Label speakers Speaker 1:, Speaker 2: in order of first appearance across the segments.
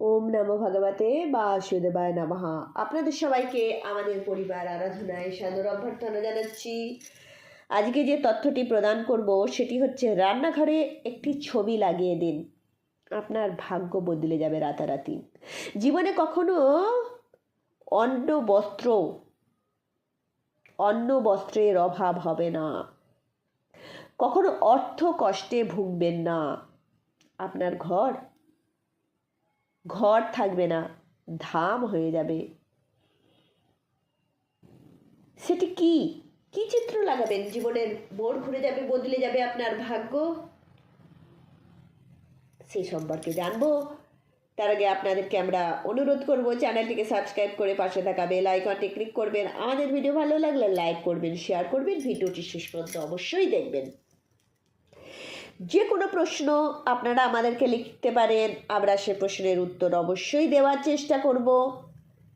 Speaker 1: ওম নমো ভগবতে বাসুদেবায় নমঃ। আপনাদের সবাইকে, আমাদের পরিবার আরাধনায় সাদর অভ্যর্থনা জানাচ্ছি। আজকে যে তথ্যটি প্রদান করব, সেটি হচ্ছে রান্নাঘরে একটি ছবি লাগিয়ে দিন। আপনার ভাগ্য বদলে যাবে রাতারাতি। জীবনে কখনো অন্ন বস্ত্র, অন্ন বস্ত্রের অভাব হবে না। কখনো অর্থ কষ্টে ভুগবেন না। আপনার ঘর ঘর থাকবে না, ধাম হয়ে যাবে। সেটি কি? কি চিত্র লাগাবেন? জীবনের মোড় ঘুরে যাবে, বদলে যাবে আপনার ভাগ্য? সেই সম্পর্কে জানব। তার আগে আপনাদেরকে আমরা অনুরোধ করব, চ্যানেলটিকে সাবস্ক্রাইব করে পাশে থাকা বেল আইকনটি ক্লিক করবেন। আমাদের ভিডিও ভালো লাগলে লাইক করবেন, শেয়ার করবেন। ভিডিওটি শেষ পর্যন্ত অবশ্যই দেখবেন। যে কোনো প্রশ্ন আপনারা আমাদেরকে লিখতে পারেন। আমরা সে প্রশ্নের উত্তর অবশ্যই দেওয়ার চেষ্টা করব।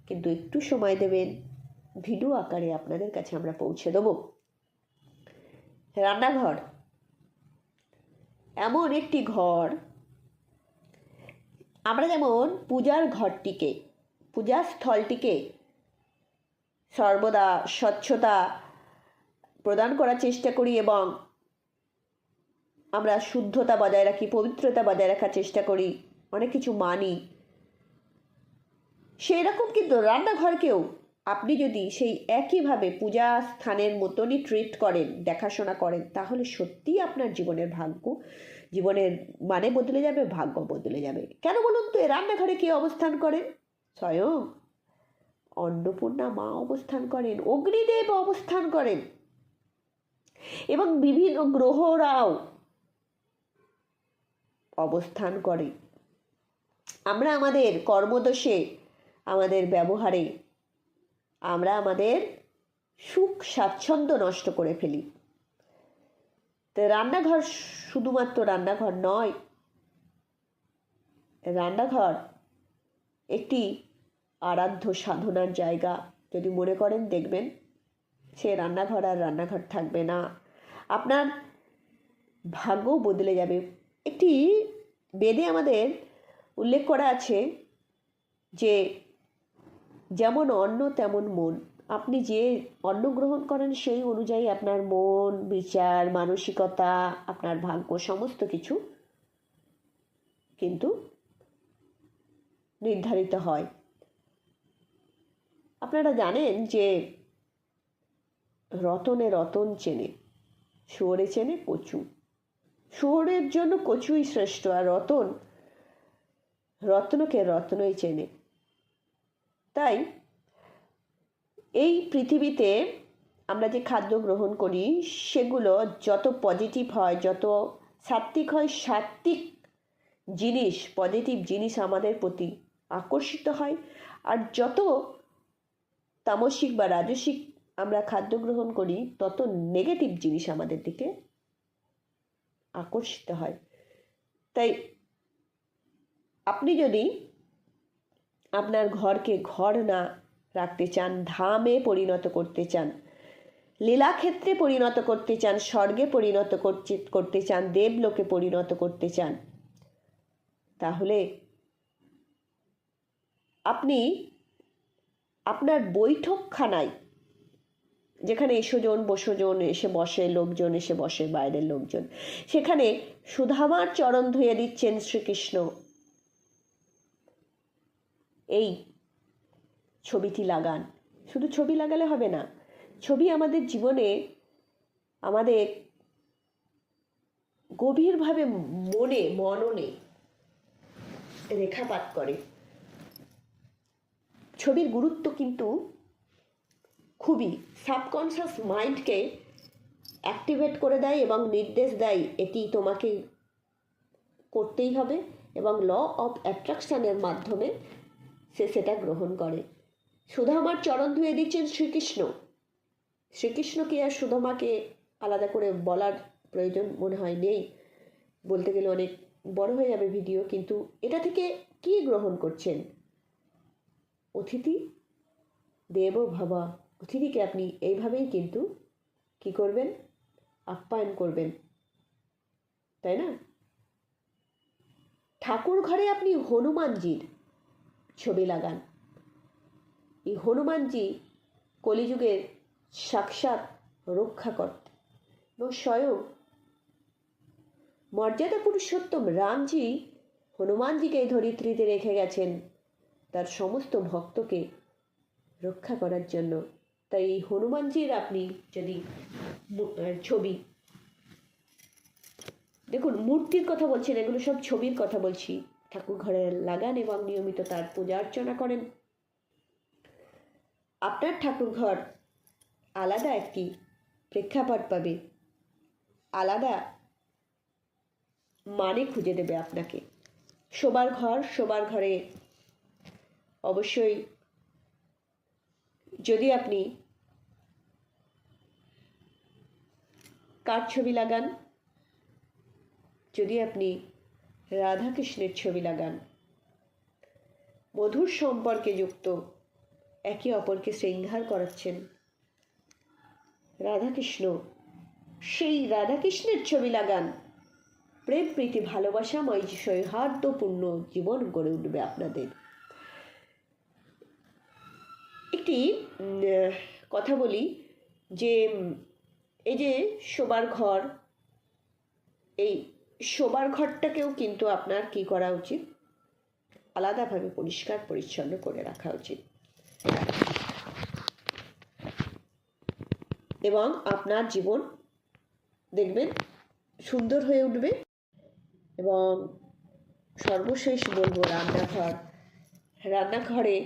Speaker 1: কিন্তু একটু সময় দেবেন। ভিডিও আকারে আপনাদের কাছে আমরা পৌঁছে দেব। রান্নাঘর। এমন একটি ঘর। আমরা যেমন পূজার ঘরটিকে পূজার স্থলটিকে সর্বদা স্বচ্ছতা প্রদান করার চেষ্টা করি এবং আমরা শুদ্ধতা বজায় রাখি, পবিত্রতা বজায় রাখার চেষ্টা করি, অনেক কিছু মানি। সেই রকম কিন্তু রান্নাঘরকেও আপনি যদি সেই একইভাবে পূজা স্থানের মতনই ট্রিট করেন, দেখাশোনা করেন, তাহলে সত্যিই আপনার জীবনের ভাগ্য, জীবনের মানে বদলে যাবে, ভাগ্য বদলে যাবে। কেন বলুন তো, এ রান্নাঘরে কে অবস্থান করেন? স্বয়ং অন্নপূর্ণা মা অবস্থান করেন, অগ্নিদেব অবস্থান করেন। এবং বিভিন্ন গ্রহরাও অবস্থান করে। আমরা আমাদের কর্মদোষে, আমাদের ব্যবহারে, আমরা আমাদের সুখ স্বাচ্ছন্দ্য নষ্ট করে ফেলি। তো রান্নাঘর শুধুমাত্র রান্নাঘর নয়, রান্নাঘর একটি আরাধ্য সাধনার জায়গা। যদি মনে করেন, দেখবেন সে রান্নাঘর আর রান্নাঘর থাকবে না। আপনার ভাগ্য বদলে যাবে। একটি বেদে আমাদের উল্লেখ করা আছে যে, যেমন অন্ন, তেমন মন। আপনি যে অন্ন গ্রহণ করেন, সেই অনুযায়ী আপনার মন, বিচার, মানসিকতা, আপনার ভাগ্য, সমস্ত কিছু কিন্তু নির্ধারিত হয়। আপনারা জানেন যে, রতনে রতন চেনে, শুয়োরে চেনে কচু। শুয়োরের জন্য কচুই শ্রেষ্ঠ, আর রতন, রত্নকে রত্নই চেনে। তাই এই পৃথিবীতে আমরা যে খাদ্য গ্রহণ করি, সেগুলো যত পজিটিভ হয়, যত সাত্ত্বিক হয়, সাত্ত্বিক জিনিস পজিটিভ জিনিস আমাদের প্রতি আকর্ষিত হয়। আর যত তামসিক বা রাজসিক আমরা খাদ্য গ্রহণ করি, তত নেগেটিভ জিনিস আমাদের দিকে আকর্ষিত হয়। তাই আপনি যদি আপনার ঘরকে ঘর না রাখতে চান, ধামে পরিণত করতে চান, লীলাক্ষেত্রে পরিণত করতে চান, স্বর্গে পরিণত করতে চান, দেবলোকে পরিণত করতে চান, তাহলে আপনি আপনার বৈঠকখানায় যেখানে এসোজন, বসোজন, এসে বসে, লোকজন, এসে বসে, বাইরের লোকজন। সেখানে সুধামার চরণ ধুয়ে দিচ্ছেন শ্রীকৃষ্ণ। এই ছবিটি লাগান। শুধু ছবি লাগালে হবে না, ছবি আমাদের জীবনে আমাদের গভীরভাবে মনে, মননে রেখাপাত করে। ছবির গুরুত্ব কিন্তু খুবই সাবকনশাস মাইন্ডকে অ্যাক্টিভেট করে দেয় এবং নির্দেশ দেয়, এটি তোমাকে করতেই হবে এবং ল অফ অ্যাট্রাকশানের মাধ্যমে সে সেটা গ্রহণ করে। সুধামার চরণ ধুয়ে দিচ্ছেন শ্রীকৃষ্ণ। শ্রীকৃষ্ণকে আর সুধামাকে আলাদা করে বলার প্রয়োজন মনে হয় নেই। বলতে গেলে অনেক বড় হয়ে যাবে ভিডিও কিন্তু এটা থেকে কি গ্রহণ করছেন? অতিথি? দেব ভাবা। অতিথিকে আপনি এইভাবেই কিন্তু কি করবেন? আপ্যায়ন করবেন। তাই না? ঠাকুর ঘরে আপনি হনুমানজির ছবি লাগান। এই হনুমানজি কলিযুগের সাক্ষাৎ রক্ষা করতে এবং স্বয়ং মর্যাদা পুরুষোত্তম রামজি হনুমানজিকে এই ধরিত্রীতে রেখে গেছেন। তার সমস্ত ভক্তকে রক্ষা করার জন্য তাই এই হনুমানজির আপনি যদি ছবি, দেখুন মূর্তির কথা বলছেন, এগুলো সব ছবির কথা বলছি। ঠাকুর ঘরে লাগান এবং নিয়মিত তার পূজা অর্চনা করেন। আপনার ঠাকুর ঘর আলাদা একটি প্রেক্ষাপট পাবে। আলাদা মানে খুঁজে দেবে আপনাকে। শোবার ঘর, শোবার ঘরে অবশ্যই যদি আপনি কার ছবি লাগান? যদি আপনি রাধাকৃষ্ণের ছবি লাগান। মধুর সম্পর্কে যুক্ত একে অপরকে শৃঙ্গার করাচ্ছেন। রাধাকৃষ্ণ, সেই রাধাকৃষ্ণের ছবি লাগান। প্রেম, প্রীতি, ভালোবাসাময় সৌহার্দ্যপূর্ণ জীবন গড়ে উঠবে আপনাদের। একটি কথা বলি যে এই যে শোবার ঘর, এই শোবার ঘরটাকেও কিন্তু আপনার কি করা উচিত? আলাদাভাবে পরিষ্কার, পরিচ্ছন্ন করে রাখা উচিত। এবং আপনার জীবন দেখবেন সুন্দর হয়ে উঠবে এবং সর্বশেষ বলব রান্নাঘর। রান্নাঘরে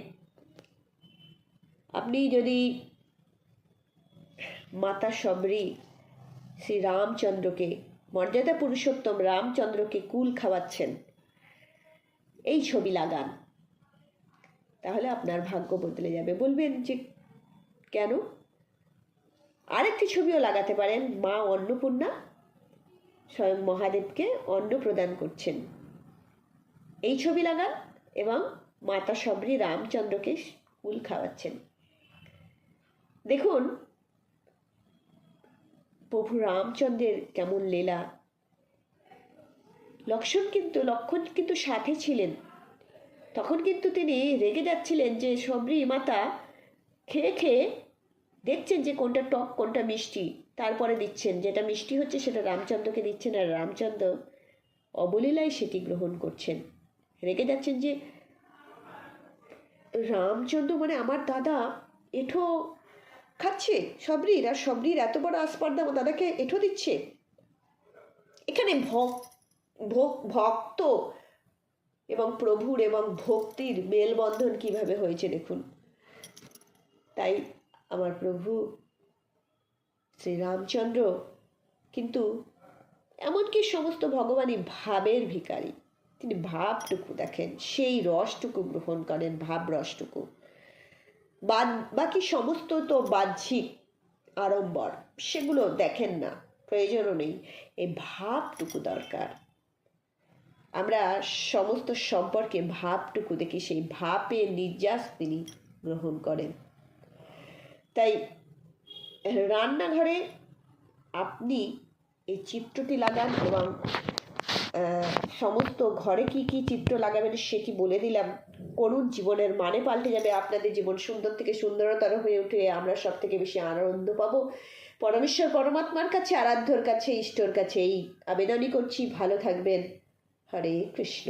Speaker 1: আপনি যদি মাতা সবরি শ্রী রামচন্দ্রকে, মর্যাদা পুরুষোত্তম রামচন্দ্রকে কুল খাওয়াচ্ছেন। এই ছবি লাগান। তাহলে আপনার ভাগ্য বদলে যাবে। বলবেন যে কেন? আরেকটি ছবিও লাগাতে পারেন। মা অন্নপূর্ণা স্বয়ং মহাদেবকে অন্ন প্রদান করছেন। এই ছবি লাগান এবং মাতা সবরি রামচন্দ্রকে কুল খাওয়াচ্ছেন। দেখুন প্রভু রামচন্দ্রের কেমন লীলা। লক্ষণ কিন্তু লক্ষণ কিন্তু সাথে ছিলেন। তখন কিন্তু তিনি রেগে যাচ্ছিলেন যে সবরি মাতা, খেয়ে খেয়ে দেখছেন যে কোনটা টক, কোনটা মিষ্টি। তারপরে দিচ্ছেন। যেটা মিষ্টি হচ্ছে সেটা রামচন্দ্রকে দিচ্ছেন আর রামচন্দ্র অবলীলায় সেটি গ্রহণ করছেন। রেগে যাচ্ছেন যে, রামচন্দ্র মানে আমার দাদা, এঠো খাচ্ছে, সবরির, আর সবরির এত বড় আসপার্দা আমার দাদাকে এঠো দিচ্ছে। এখানে ভক- ভক- ভক্ত এবং প্রভুর এবং ভক্তির মেলবন্ধন কীভাবে হয়েছে দেখুন। তাই আমার প্রভু শ্রী রামচন্দ্র কিন্তু এমনকি সমস্ত ভগবানই ভাবের ভিখারি। তিনি ভাবটুকু দেখেন, সেই রসটুকু গ্রহণ করেন ভাব রসটুকু বাদ, বাকি সমস্ত তো বাহ্যিক আড়ম্বর, সেগুলো দেখেন না, প্রয়োজনও নেই এই ভাবটুকু দরকার। আমরা সমস্ত সম্পর্কে ভাবটুকু দেখি, সেই ভাবের নির্যাস তিনি গ্রহণ করেন। তাই রান্নাঘরে আপনি এই চিত্রটি লাগান এবং সমস্ত ঘরে কি কি চিত্র লাগাবেন সেটি বলে দিলাম। করুন, জীবনের মানে পাল্টে যাবে, আপনাদের জীবন সুন্দর থেকে সুন্দরতর হয়ে উঠে আমরা সব থেকে বেশি আনন্দ পাবো। পরমেশ্বর পরমাত্মার কাছে, আরাধ্যর কাছে ইষ্টর কাছে এই আবেদনই করছি। ভালো থাকবেন। হরে কৃষ্ণ।